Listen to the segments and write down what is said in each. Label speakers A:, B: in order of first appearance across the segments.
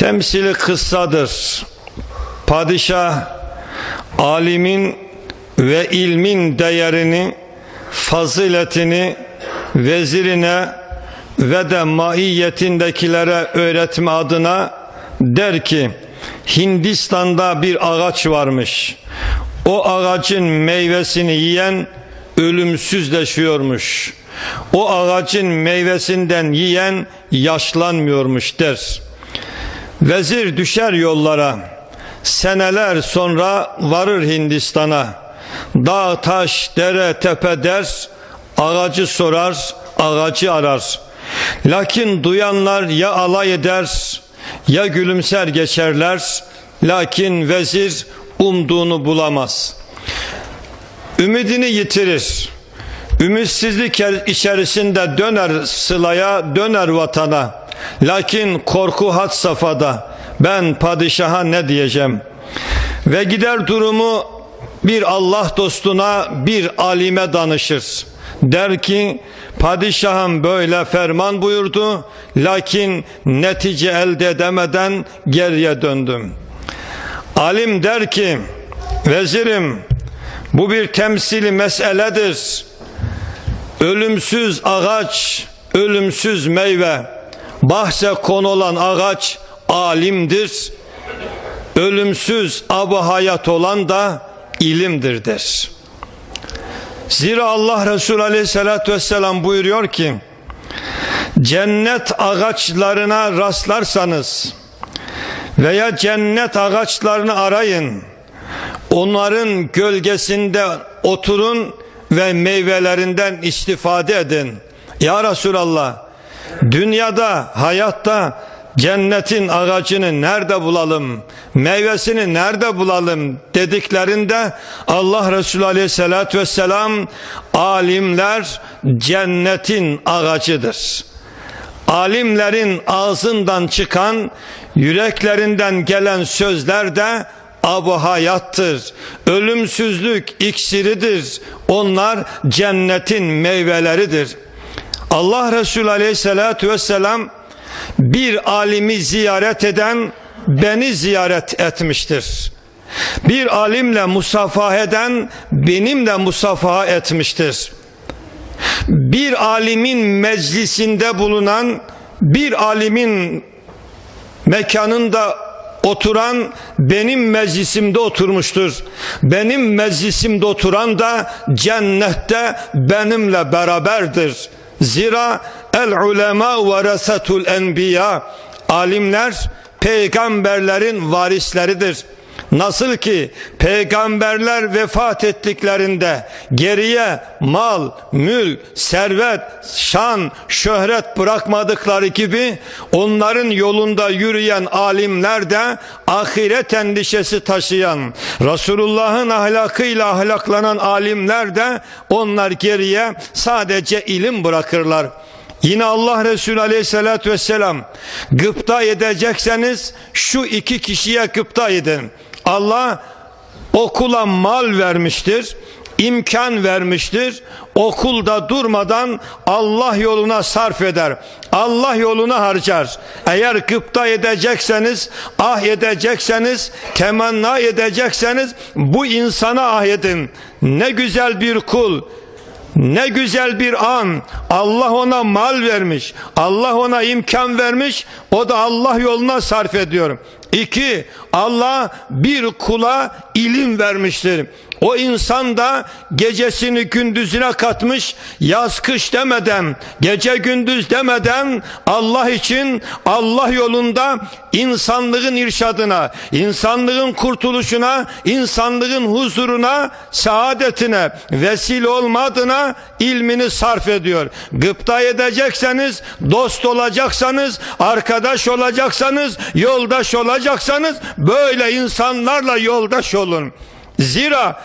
A: Temsili kıssadır. Padişah alimin ve ilmin değerini, faziletini vezirine ve de maiyetindekilere öğretme adına der ki Hindistan'da bir ağaç varmış. O ağacın meyvesini yiyen ölümsüzleşiyormuş. O ağacın meyvesinden yiyen yaşlanmıyormuş der. Vezir düşer yollara. Seneler sonra varır Hindistan'a. Dağ, taş, dere, tepe der. Ağacı sorar, ağacı arar. Lakin duyanlar ya alay eder ya gülümser geçerler. Lakin vezir umduğunu bulamaz. Ümidini yitirir. Ümitsizlik içerisinde döner sılaya, döner vatana. Lakin korku had safhada. Ben padişaha ne diyeceğim? Ve gider durumu bir Allah dostuna, bir alime danışır. Der ki padişahım böyle ferman buyurdu lakin netice elde edemeden geriye döndüm. Alim der ki vezirim bu bir temsili meseledir. Ölümsüz ağaç, ölümsüz meyve. Bahse konulan ağaç alimdir. Ölümsüz abu hayat olan da ilimdir der. Zira Allah Resulü Aleyhisselatü Vesselam buyuruyor ki cennet ağaçlarına rastlarsanız veya cennet ağaçlarını arayın onların gölgesinde oturun ve meyvelerinden istifade edin. Ya Resulallah dünyada hayatta cennetin ağacını nerede bulalım, meyvesini nerede bulalım dediklerinde Allah Resulü Aleyhisselatü Vesselam alimler cennetin ağacıdır. Alimlerin ağzından çıkan, yüreklerinden gelen sözler de abu hayattır. Ölümsüzlük iksiridir. Onlar cennetin meyveleridir. Allah Resulü Aleyhisselatü Vesselam bir alimi ziyaret eden beni ziyaret etmiştir. Bir alimle musafaha eden benimle musafaha etmiştir. Bir alimin meclisinde bulunan bir alimin mekanında oturan benim meclisimde oturmuştur. Benim meclisimde oturan da cennette benimle beraberdir. Zira el ulema varasatul enbiya alimler peygamberlerin varisleridir. Nasıl ki peygamberler vefat ettiklerinde geriye mal, mülk, servet, şan, şöhret bırakmadıkları gibi onların yolunda yürüyen alimler de ahiret endişesi taşıyan Resulullah'ın ahlakıyla ahlaklanan alimler de onlar geriye sadece ilim bırakırlar. Yine Allah Resulü aleyhissalatü vesselam gıpta edecekseniz şu iki kişiye gıpta edin. Allah okula mal vermiştir, imkan vermiştir. Okulda durmadan Allah yoluna sarf eder. Allah yoluna harcar. Eğer gıpta edecekseniz, ah edecekseniz, temenna edecekseniz bu insana ah edin. Ne güzel bir kul, ne güzel bir an. Allah ona mal vermiş. Allah ona imkan vermiş. O da Allah yoluna sarf ediyor. İki, Allah bir kula ilim vermiştir. O insan da gecesini gündüzüne katmış, yaz kış demeden, gece gündüz demeden Allah için Allah yolunda insanlığın irşadına, insanlığın kurtuluşuna, insanlığın huzuruna, saadetine vesile olmadığına ilmini sarf ediyor. Gıpta edecekseniz, dost olacaksanız, arkadaş olacaksanız, yoldaş olacaksanız böyle insanlarla yoldaş olun. Zira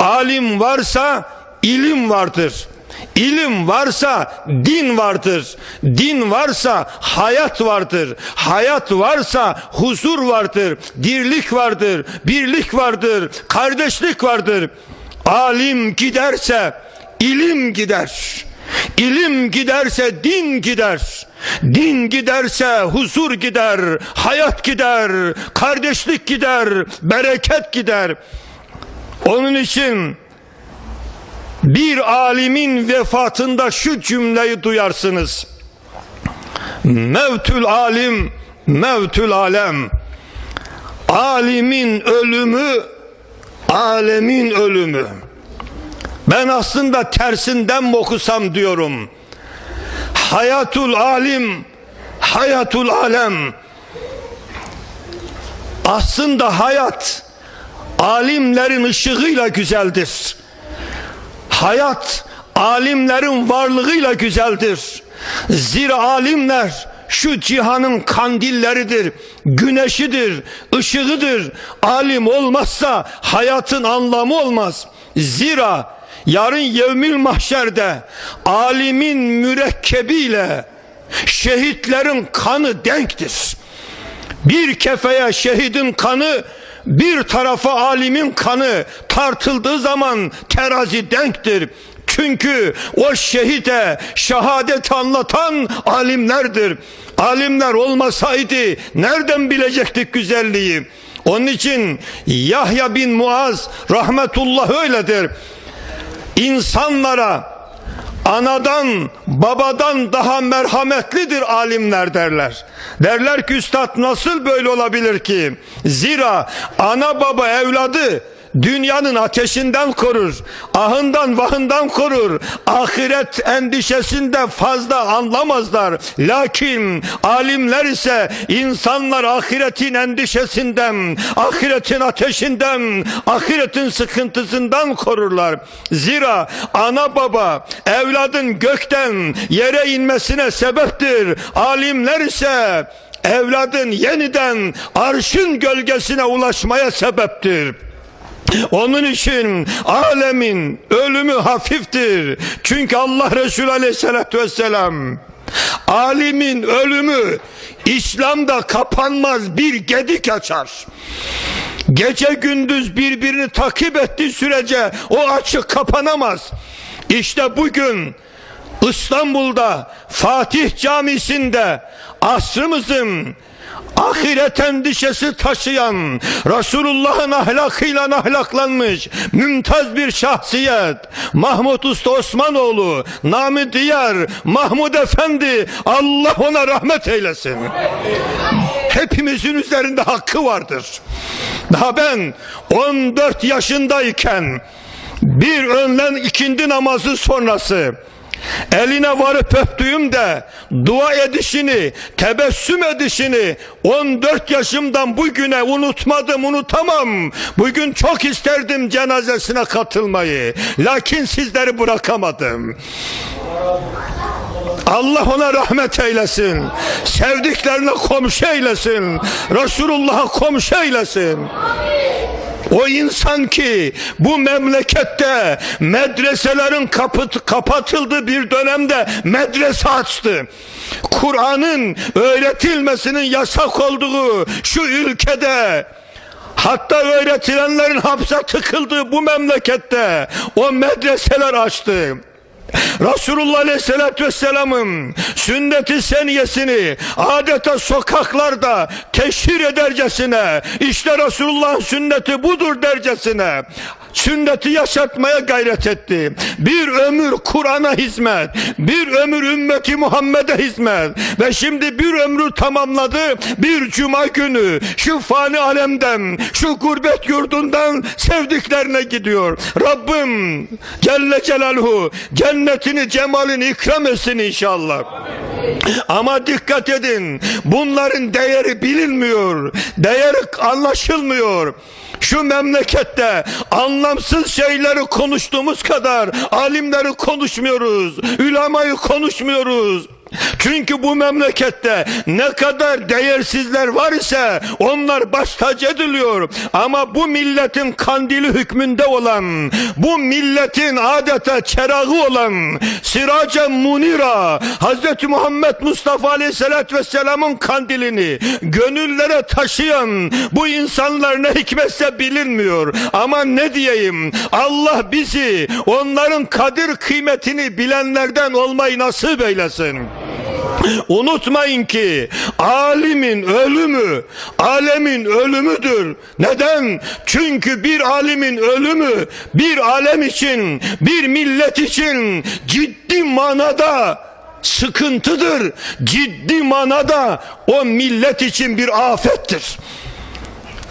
A: alim varsa ilim vardır. İlim varsa din vardır. Din varsa hayat vardır. Hayat varsa huzur vardır. Dirlik vardır. Birlik vardır. Kardeşlik vardır. Alim giderse ilim gider. İlim giderse din gider. Din giderse huzur gider, hayat gider, kardeşlik gider, bereket gider. Onun için bir alimin vefatında şu cümleyi duyarsınız. Mevtül alim, mevtül alem. Alimin ölümü, alemin ölümü. Ben aslında tersinden mi okusam diyorum. Hayatul alim, hayatul alem. Aslında hayat alimlerin ışığıyla güzeldir. Hayat alimlerin varlığıyla güzeldir. Zira alimler şu cihanın kandilleridir, güneşidir, ışığıdır. Alim olmazsa hayatın anlamı olmaz. Zira yarın yevmil mahşerde alimin mürekkebiyle şehitlerin kanı denktir. Bir kefeye şehidin kanı bir tarafa alimin kanı tartıldığı zaman terazi denktir. Çünkü o şehide şehadet anlatan alimlerdir. Alimler olmasaydı nereden bilecektik güzelliği? Onun için Yahya bin Muaz rahmetullah öyledir. İnsanlara anadan babadan daha merhametlidir alimler derler. Derler ki üstad nasıl böyle olabilir ki? Zira ana baba evladı dünyanın ateşinden korur, ahından vahından korur, ahiret endişesinde fazla anlamazlar. Lakin alimler ise insanlar ahiretin endişesinden, ahiretin ateşinden, ahiretin sıkıntısından korurlar. Zira ana baba evladın gökten yere inmesine sebeptir. Alimler ise evladın yeniden arşın gölgesine ulaşmaya sebeptir. Onun için alemin ölümü hafiftir. Çünkü Allah Resulü Aleyhisselatü Vesselam alimin ölümü İslam'da kapanmaz bir gedik açar. Gece gündüz birbirini takip ettiği sürece o açık kapanamaz. İşte bugün İstanbul'da Fatih Camisi'nde asrımızın ahiret endişesi taşıyan Resulullah'ın ahlakıyla ahlaklanmış mümtaz bir şahsiyet Mahmut Usta Osmanoğlu namı diğer Mahmud Efendi Allah ona rahmet eylesin. Hepimizin üzerinde hakkı vardır. Daha ben 14 yaşındayken bir önlen ikindi namazı sonrası eline varıp öptüğümde dua edişini, tebessüm edişini 14 yaşımdan bugüne unutmadım, unutamam. Bugün çok isterdim cenazesine katılmayı. Lakin sizleri bırakamadım. Allah ona rahmet eylesin. Sevdiklerine komşu eylesin. Resulullah'a komşu eylesin. O insan ki bu memlekette medreselerin kapı, kapatıldığı bir dönemde medrese açtı. Kur'an'ın öğretilmesinin yasak olduğu şu ülkede Hatta öğretilenlerin hapse tıkıldığı bu memlekette o medreseler açtı. Resulullah Aleyhisselatü Vesselam'ın sünnet-i seniyesini adeta sokaklarda teşhir edercesine işte Resulullah'ın sünneti budur dercesine sünneti yaşatmaya gayret etti. Bir ömür Kur'an'a hizmet, bir ömür ümmeti Muhammed'e hizmet ve şimdi bir ömrü tamamladı. Bir cuma günü şu fani alemden, şu gurbet yurdundan sevdiklerine gidiyor. Rabbim Celle Celaluhu cennetini cemalini ikram etsin inşallah. Ama dikkat edin bunların değeri bilinmiyor. Değeri anlaşılmıyor. Şu memlekette anlamsız şeyleri konuştuğumuz kadar alimleri konuşmuyoruz. Ülemayı konuşmuyoruz. Çünkü bu memlekette ne kadar değersizler var ise onlar baş tac ediliyor. Ama bu milletin kandili hükmünde olan, bu milletin adeta çerağı olan Sirace Munira Hz. Muhammed Mustafa Aleyhisselatü Vesselam'ın kandilini gönüllere taşıyan bu insanlar ne hikmetse bilinmiyor. Ama ne diyeyim Allah bizi onların kadir kıymetini bilenlerden olmayı nasip eylesin. Unutmayın ki alimin ölümü alemin ölümüdür. Neden? Çünkü bir alimin ölümü bir alem için, bir millet için ciddi manada sıkıntıdır. Ciddi manada o millet için bir afettir.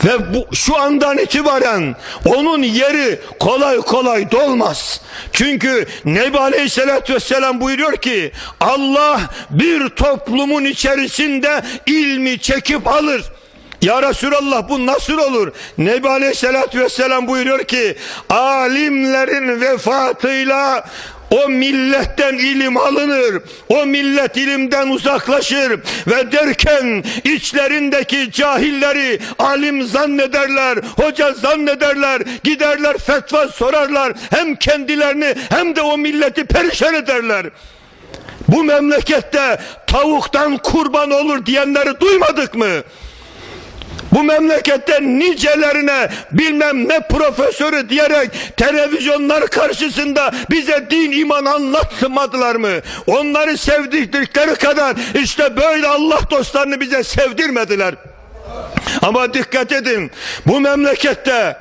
A: Ve bu şu andan itibaren onun yeri kolay kolay dolmaz. Çünkü Nebi Aleyhisselatü Vesselam buyuruyor ki Allah bir toplumun içerisinde ilmi çekip alır. Ya Resulallah bu nasıl olur? Nebi Aleyhisselatü Vesselam buyuruyor ki alimlerin vefatıyla o milletten ilim alınır. O millet ilimden uzaklaşır ve derken içlerindeki cahilleri alim zannederler, hoca zannederler, giderler fetva sorarlar. Hem kendilerini hem de o milleti perişan ederler. Bu memlekette tavuktan kurban olur diyenleri duymadık mı? Bu memlekette nicelerine bilmem ne profesörü diyerek televizyonlar karşısında bize din iman anlatmadılar mı? Onları sevdikleri kadar işte böyle Allah dostlarını bize sevdirmediler. Ama dikkat edin bu memlekette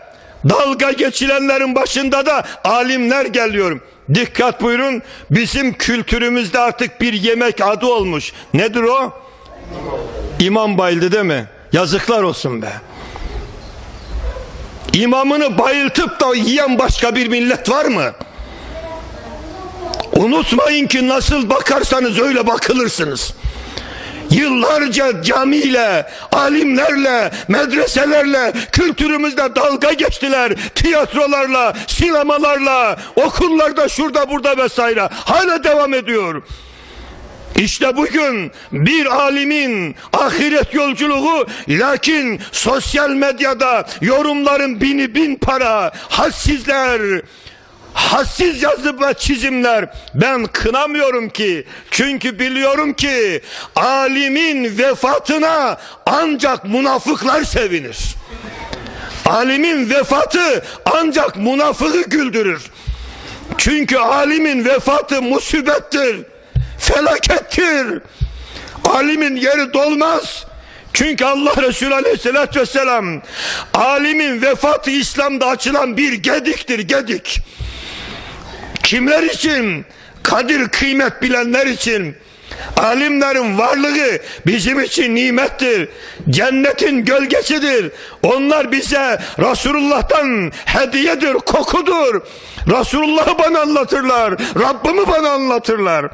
A: dalga geçilenlerin başında da alimler geliyor. Dikkat buyurun bizim kültürümüzde artık bir yemek adı olmuş. Nedir o? İmam bayıldı değil mi? Yazıklar olsun be. İmamını bayıltıp da yiyen başka bir millet var mı? Unutmayın ki nasıl bakarsanız öyle bakılırsınız. Yıllarca camiyle, alimlerle, medreselerle, kültürümüzde dalga geçtiler. Tiyatrolarla, sinemalarla, okullarda şurada burada vesaire. Hala devam ediyor. İşte bugün bir alimin ahiret yolculuğu lakin sosyal medyada yorumların bini bin para hassizler hassiz yazı ve çizimler. Ben kınamıyorum ki çünkü biliyorum ki alimin vefatına ancak münafıklar sevinir. Alimin vefatı ancak münafığı güldürür. Çünkü alimin vefatı musibettir felakettir. Alimin yeri dolmaz. Çünkü Allah Resulü Aleyhisselatü Vesselam alimin vefatı İslam'da açılan bir gediktir gedik. Kimler için? Kadir kıymet bilenler için. Alimlerin varlığı bizim için nimettir. Cennetin gölgesidir. Onlar bize Resulullah'tan hediyedir, kokudur. Resulullah'ı bana anlatırlar. Rabbimi bana anlatırlar.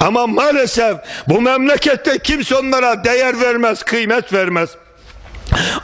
A: Ama maalesef bu memlekette kimse onlara değer vermez, kıymet vermez.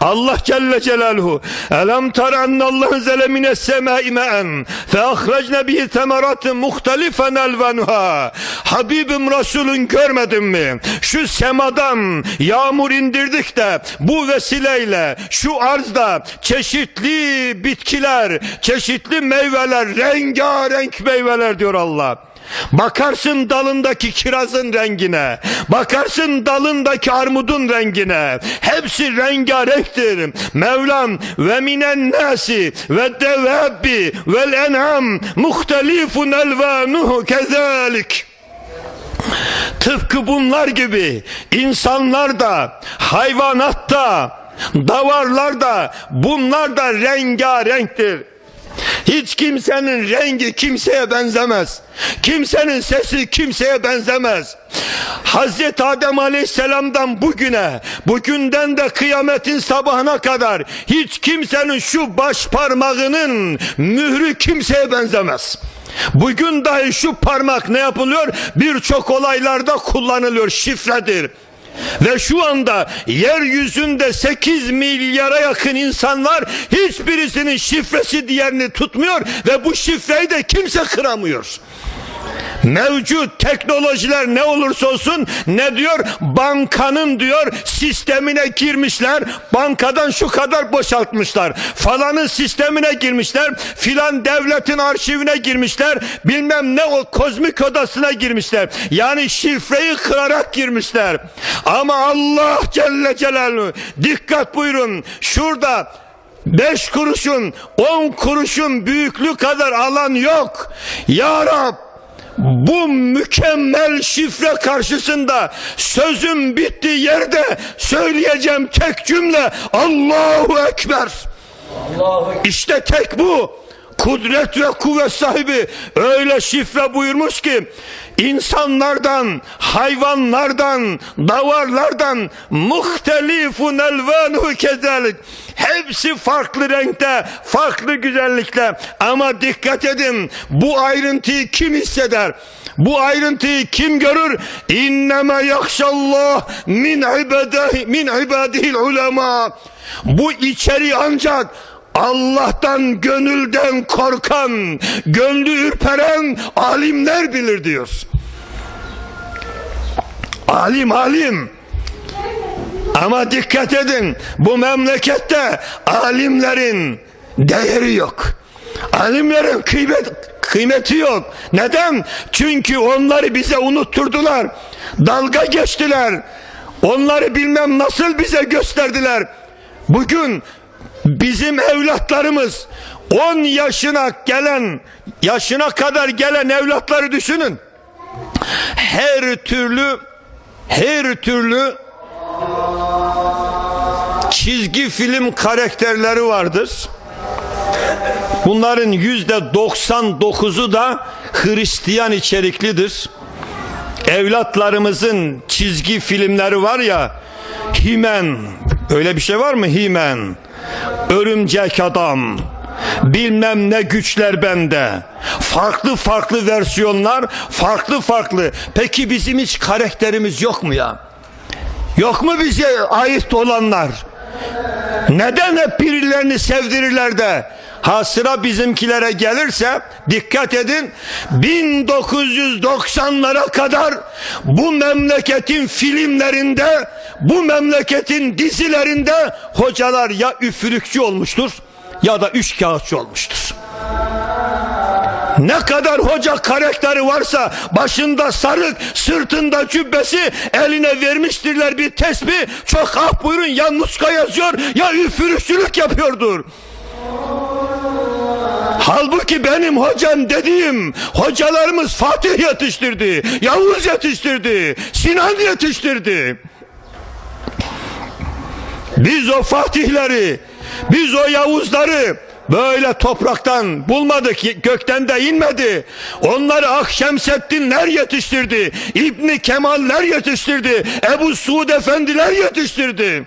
A: Allah Celle Celaluhu Elem tara ennallahu zele mines semai me'en fe ahrecne bihi temeratin muhtelifen elvenuha Habibim Resulün görmedin mi? Şu semadan yağmur indirdik de bu vesileyle şu arzda çeşitli bitkiler, çeşitli meyveler, rengarenk meyveler diyor Allah. Bakarsın dalındaki kirazın rengine, bakarsın dalındaki armudun rengine. Hepsi rengarenktir. Mevlam ve minen nasi ve devabbi vel en'am muhtelifun elvanuhu kezalik. Tıpkı bunlar gibi insanlar da, hayvanat da, davarlar da bunlar da rengarenktir. Hiç kimsenin rengi kimseye benzemez. Kimsenin sesi kimseye benzemez. Hazreti Adem Aleyhisselam'dan bugüne, bugünden de kıyametin sabahına kadar hiç kimsenin şu baş parmağının mührü kimseye benzemez. Bugün dahi şu parmak ne yapılıyor? Birçok olaylarda kullanılıyor, şifredir. Ve şu anda yeryüzünde 8 milyara yakın insanlar hiçbirisinin şifresi diğerini tutmuyor ve bu şifreyi de kimse kıramıyor. Mevcut teknolojiler ne olursa olsun ne diyor? Bankanın diyor sistemine girmişler. Bankadan şu kadar boşaltmışlar. Falanın sistemine girmişler. Filan devletin arşivine girmişler. Bilmem ne o kozmik odasına girmişler. Yani şifreyi kırarak girmişler. Ama Allah Celle Celaluhu dikkat buyurun. Şurada Beş kuruşun, on kuruşun büyüklüğü kadar alan yok. Ya Rab, bu mükemmel şifre karşısında sözüm bittiği yerde söyleyeceğim tek cümle Allahu Ekber. İşte tek bu. Kudret ve kuvvet sahibi öyle şifre buyurmuş ki insanlardan, hayvanlardan, davarlardan muhtelifun elvanuhu kezalik. Hepsi farklı renkte, farklı güzellikte. Ama dikkat edin bu ayrıntıyı kim hisseder? Bu ayrıntıyı kim görür? İnneme yakşallah min ibadihi min ibadihil ulema. Bu içeri ancak Allah'tan gönülden korkan, gönlü ürperen alimler bilir diyor. Alim alim. Ama dikkat edin bu memlekette alimlerin değeri yok. Alimlerin kıymet, kıymeti yok. Neden? Çünkü onları bize unutturdular. Dalga geçtiler. Onları bilmem nasıl bize gösterdiler. Bugün bizim evlatlarımız 10 yaşına gelen yaşına kadar gelen evlatları düşünün. Her türlü her türlü çizgi film karakterleri vardır. Bunların yüzde 99'u da Hristiyan içeriklidir. Evlatlarımızın çizgi filmleri var ya Himen öyle bir şey var mı Himen Örümcek adam. Bilmem ne güçler bende. Farklı farklı versiyonlar farklı farklı. Peki bizim hiç karakterimiz yok mu ya? Yok mu bize ait olanlar? Neden hep birilerini sevdirirler de ha sıra bizimkilere gelirse dikkat edin 1990'lara kadar bu memleketin filmlerinde bu memleketin dizilerinde hocalar ya üfürükçü olmuştur ya da üç kağıtçı olmuştur. Ne kadar hoca karakteri varsa başında sarık, sırtında cübbesi eline vermiştirler bir tesbih. Çok ah buyurun ya nuska yazıyor ya üfürükçülük yapıyordur. Halbuki benim hocam dediğim hocalarımız Fatih yetiştirdi, Yavuz yetiştirdi, Sinan yetiştirdi. Biz o Fatihleri, biz o Yavuzları böyle topraktan bulmadık, gökten de inmedi. Onları Akşemseddinler yetiştirdi, İbni Kemaller yetiştirdi, Ebu Suud Efendiler yetiştirdi.